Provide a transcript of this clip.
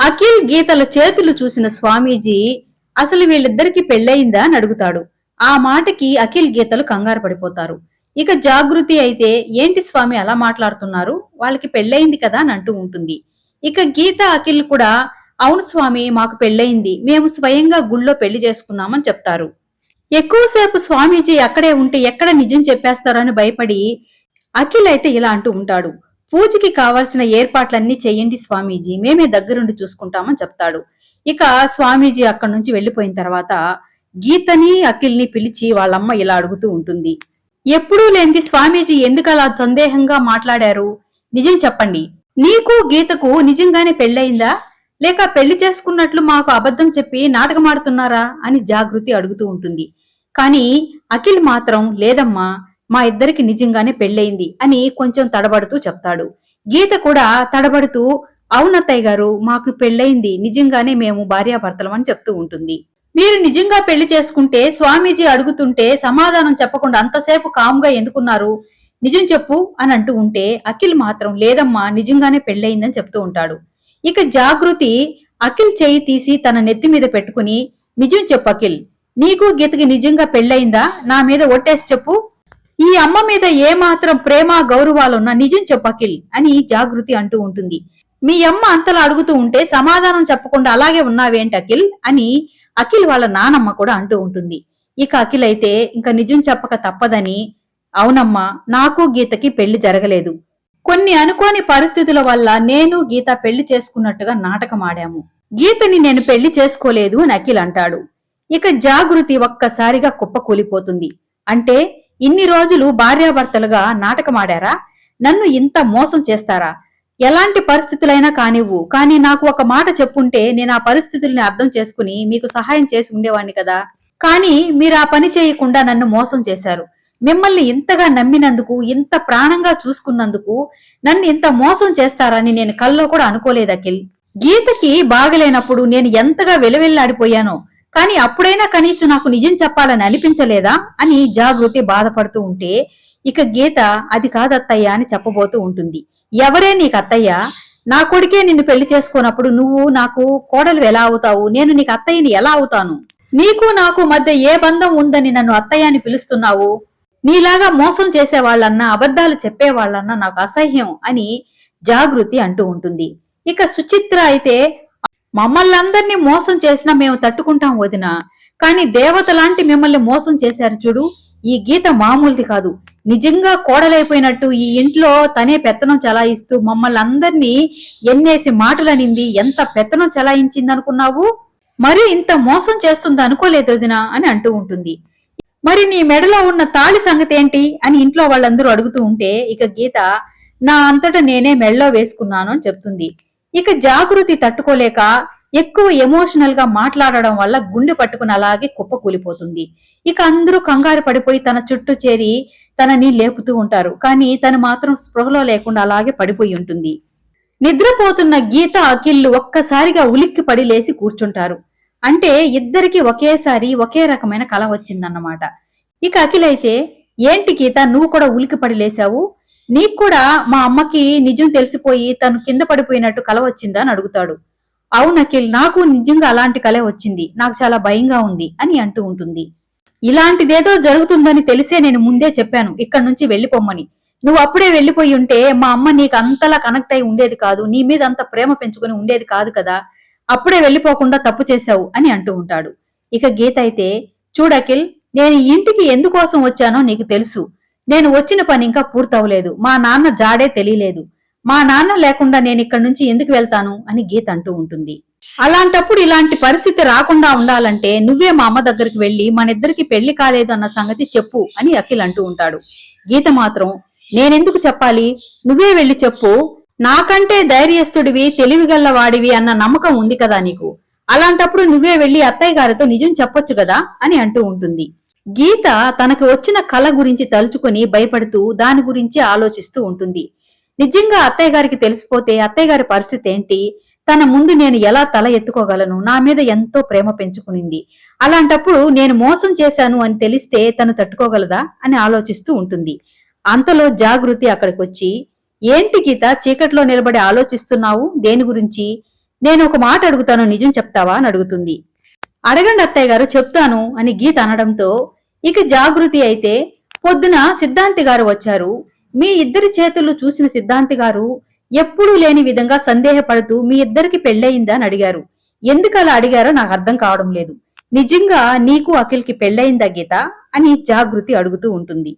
అఖిల్ గీతల చేతులు చూసిన స్వామీజీ అసలు వీళ్ళిద్దరికి పెళ్ళయిందా? అని అడుగుతాడు. ఆ మాటకి అఖిల్ గీతలు కంగారు పడిపోతారు. ఇక జాగృతి అయితే ఏంటి స్వామి అలా మాట్లాడుతున్నారు? వాళ్ళకి పెళ్ళయింది కదా? అని అంటూ ఉంటుంది. ఇక గీత అఖిల్ కూడా అవును స్వామి మాకు పెళ్ళయింది. మేము స్వయంగా గుళ్ళో పెళ్ళి చేసుకున్నామని చెప్తారు. ఎక్కువసేపు స్వామీజీ అక్కడే ఉంటే ఎక్కడ నిజం చెప్పేస్తారని భయపడి అఖిల్ అయితే ఇలా అంటూ ఉంటాడు. పూజకి కావాల్సిన ఏర్పాట్లన్నీ చేయండి స్వామీజీ మేమే దగ్గరుండి చూసుకుంటామని చెప్తాడు. ఇక స్వామీజీ అక్కడి నుంచి వెళ్ళిపోయిన తర్వాత గీతని అఖిల్ని పిలిచి వాళ్ళమ్మ ఇలా అడుగుతూ ఉంటుంది. ఎప్పుడూ లేనిది స్వామీజీ ఎందుకు అలా సందేహంగా మాట్లాడారు? నిజం చెప్పండి. నీకు గీతకు నిజంగానే పెళ్ళయిందా? లేక పెళ్ళి చేసుకున్నట్లు మాకు అబద్ధం చెప్పి నాటకమాడుతున్నారా? అని జాగృతి అడుగుతూ ఉంటుంది. కానీ అఖిల్ మాత్రం లేదమ్మా మా ఇద్దరికి నిజంగానే పెళ్ళయింది అని కొంచెం తడబడుతూ చెప్తాడు. గీత కూడా తడబడుతూ అవునత్తయ్య గారు మాకు పెళ్ళయింది నిజంగానే మేము భార్యాభర్తలం అని చెప్తూ ఉంటుంది. మీరు నిజంగా పెళ్ళి చేసుకుంటే స్వామీజీ అడుగుతుంటే సమాధానం చెప్పకుండా అంతసేపు కామ్గా ఎందుకున్నారు? నిజం చెప్పు అని అంటూ ఉంటే అఖిల్ మాత్రం లేదమ్మా నిజంగానే పెళ్ళయిందని చెప్తూ ఉంటాడు. ఇక జాగృతి అఖిల్ చేయి తీసి తన నెత్తి మీద పెట్టుకుని నిజం చెప్పు అఖిల్ నీకు గీతకి నిజంగా పెళ్ళయిందా? నా మీద ఒట్టేసి చెప్పు. ఈ అమ్మ మీద ఏమాత్రం ప్రేమ గౌరవాలున్నా నిజం చెప్పకిల్ అని జాగృతి అంటూ ఉంటుంది. మీ అమ్మ అంతలా అడుగుతూ ఉంటే సమాధానం చెప్పకుండా అలాగే ఉన్నావేంటి అఖిల్? అని అఖిల్ వాళ్ళ నానమ్మ కూడా అంటూ ఉంటుంది. ఇక అఖిల్ అయితే ఇంకా నిజం చెప్పక తప్పదని అవునమ్మా నాకు గీతకి పెళ్ళి జరగలేదు. కొన్ని అనుకోని పరిస్థితుల వల్ల నేను గీత పెళ్ళి చేసుకున్నట్టుగా నాటకం ఆడాము. గీతని నేను పెళ్ళి చేసుకోలేదు అని అఖిల్ అంటాడు. ఇక జాగృతి ఒక్కసారిగా కుప్పకూలిపోతుంది. అంటే ఇన్ని రోజులు భార్యాభర్తలుగా నాటకమాడారా? నన్ను ఇంత మోసం చేస్తారా? ఎలాంటి పరిస్థితులైనా కానివ్వు కానీ నాకు ఒక మాట చెప్పుంటే నేను ఆ పరిస్థితుల్ని అర్థం చేసుకుని మీకు సహాయం చేసి ఉండేవాణ్ణి కదా. కానీ మీరు ఆ పని చేయకుండా నన్ను మోసం చేశారు. మిమ్మల్ని ఇంతగా నమ్మినందుకు ఇంత ప్రాణంగా చూసుకున్నందుకు నన్ను ఇంత మోసం చేస్తారని నేను కల్లో కూడా అనుకోలేదు అఖిల్. గీతకి బాగలేనప్పుడు నేను ఎంతగా వెలువెల్లాడిపోయానో కానీ అప్పుడైనా కనీసం నాకు నిజం చెప్పాలని అనిపించలేదా అని జాగృతి బాధపడుతూ ఉంటే ఇక గీత అది కాదత్తయ్య అని చెప్పబోతూ ఉంటుంది. ఎవరే నీకు అత్తయ్య? నా కొడుకే నిన్ను పెళ్ళి చేసుకున్నప్పుడు నువ్వు నాకు కోడలు ఎలా అవుతావు? నేను నీకు అత్తయ్యని ఎలా అవుతాను? నీకు నాకు మధ్య ఏ బంధం ఉందని నన్ను అత్తయ్య అని పిలుస్తున్నావు? నీలాగా మోసం చేసేవాళ్ళన్నా అబద్ధాలు చెప్పేవాళ్ళన్నా నాకు అసహ్యం అని జాగృతి అంటూ ఉంటుంది. ఇక సుచిత్ర అయితే మమ్మల్ని అందరినీ మోసం చేసినా మేము తట్టుకుంటాం వదిన. కానీ దేవత లాంటి మిమ్మల్ని మోసం చేశారు చూడు. ఈ గీత మామూలుది కాదు. నిజంగా కోడలైపోయినట్టు ఈ ఇంట్లో తనే పెత్తనం చలాయిస్తూ మమ్మల్ని అందరినీ ఎన్నేసి మాటలనింది. ఎంత పెత్తనం చలాయించింది అనుకున్నావు మరి ఇంత మోసం చేస్తుంది అనుకోలేదు వదిన అని అంటూ ఉంటుంది. మరి నీ మెడలో ఉన్న తాళి సంగతి ఏంటి అని ఇంట్లో వాళ్ళందరూ అడుగుతూ ఉంటే ఇక గీత నా అంతట నేనే మెడలో వేసుకున్నాను అని చెప్తుంది. ఇక జాగృతి తట్టుకోలేక ఎక్కువ ఎమోషనల్గా మాట్లాడడం వల్ల గుండె పట్టుకుని అలాగే కుప్ప కూలిపోతుంది. ఇక అందరూ కంగారు పడిపోయి తన చుట్టూ చేరి తనని లేపుతూ ఉంటారు. కానీ తను మాత్రం స్పృహలో లేకుండా అలాగే పడిపోయి ఉంటుంది. నిద్రపోతున్న గీత అఖిల్లు ఒక్కసారిగా ఉలిక్కి పడి లేచి కూర్చుంటారు. అంటే ఇద్దరికి ఒకేసారి ఒకే రకమైన కల వచ్చిందన్నమాట. ఇక అఖిల్ అయితే ఏంటి గీత నువ్వు కూడా ఉలికి పడి లేసావు నీకు కూడా మా అమ్మకి నిజం తెలిసిపోయి తను కింద పడిపోయినట్టు కల వచ్చిందా అని అడుగుతాడు. అవును అఖిల్ నాకు నిజంగా అలాంటి కలే వచ్చింది. నాకు చాలా భయంగా ఉంది అని అంటూ ఉంటుంది. ఇలాంటిదేదో జరుగుతుందని తెలిసే నేను ముందే చెప్పాను. ఇక్కడ నుంచి వెళ్ళిపోమ్మని. నువ్వు అప్పుడే వెళ్ళిపోయి ఉంటే మా అమ్మ నీకు అంతలా కనెక్ట్ అయి ఉండేది కాదు. నీ మీద అంత ప్రేమ పెంచుకుని ఉండేది కాదు కదా. అప్పుడే వెళ్ళిపోకుండా తప్పు చేశావు అని అంటూ ఉంటాడు. ఇక గీత అయితే చూడకిల్ నేను ఇంటికి ఎందుకోసం వచ్చానో నీకు తెలుసు. నేను వచ్చిన పని ఇంకా పూర్తవలేదు మా నాన్న జాడే తెలియలేదు. మా నాన్న లేకుండా నేను ఇక్కడి నుంచి ఎందుకు వెళ్తాను? అని గీత అంటూ ఉంటుంది. అలాంటప్పుడు ఇలాంటి పరిస్థితి రాకుండా ఉండాలంటే నువ్వే మా అమ్మ దగ్గరికి వెళ్ళి మనిద్దరికి పెళ్ళి కాలేదు అన్న సంగతి చెప్పు అని అఖిల్ అంటూ ఉంటాడు. గీత మాత్రం నేనెందుకు చెప్పాలి? నువ్వే వెళ్ళి చెప్పు. నాకంటే ధైర్యస్తుడివి తెలివిగల్లవాడివి అన్న నమ్మకం ఉంది కదా నీకు. అలాంటప్పుడు నువ్వే వెళ్ళి అత్తయ్య గారితో నిజం చెప్పొచ్చు కదా? అని అంటూ ఉంటుంది. గీత తనకు వచ్చిన కళ గురించి తలుచుకుని భయపడుతూ దాని గురించి ఆలోచిస్తూ ఉంటుంది. నిజంగా అత్తయ్య గారికి తెలిసిపోతే అత్తయ్య గారి పరిస్థితి ఏంటి? తన ముందు నేను ఎలా తల ఎత్తుకోగలను? నా మీద ఎంతో ప్రేమ పెంచుకునింది. అలాంటప్పుడు నేను మోసం చేశాను అని తెలిస్తే తను తట్టుకోగలదా? అని ఆలోచిస్తూ ఉంటుంది. అంతలో జాగృతి అక్కడికి వచ్చి ఏంటి గీత చీకట్లో నిలబడి ఆలోచిస్తున్నావు? దేని గురించి? నేను ఒక మాట అడుగుతాను నిజం చెప్తావా? అని అడుగుతుంది. అడగండి అత్తయ్య గారు చెప్తాను అని గీత అనడంతో ఇక జాగృతి అయితే పొద్దున సిద్ధాంతి గారు వచ్చారు. మీ ఇద్దరి చేతులు చూసిన సిద్ధాంతి గారు ఎప్పుడూ లేని విధంగా సందేహపడుతూ మీ ఇద్దరికి పెళ్ళయిందా అని అడిగారు. ఎందుకు అలా అడిగారో నాకు అర్థం కావడం లేదు. నిజంగా నీకు అఖిల్కి పెళ్ళయిందా గీత? అని జాగృతి అడుగుతూ ఉంటుంది.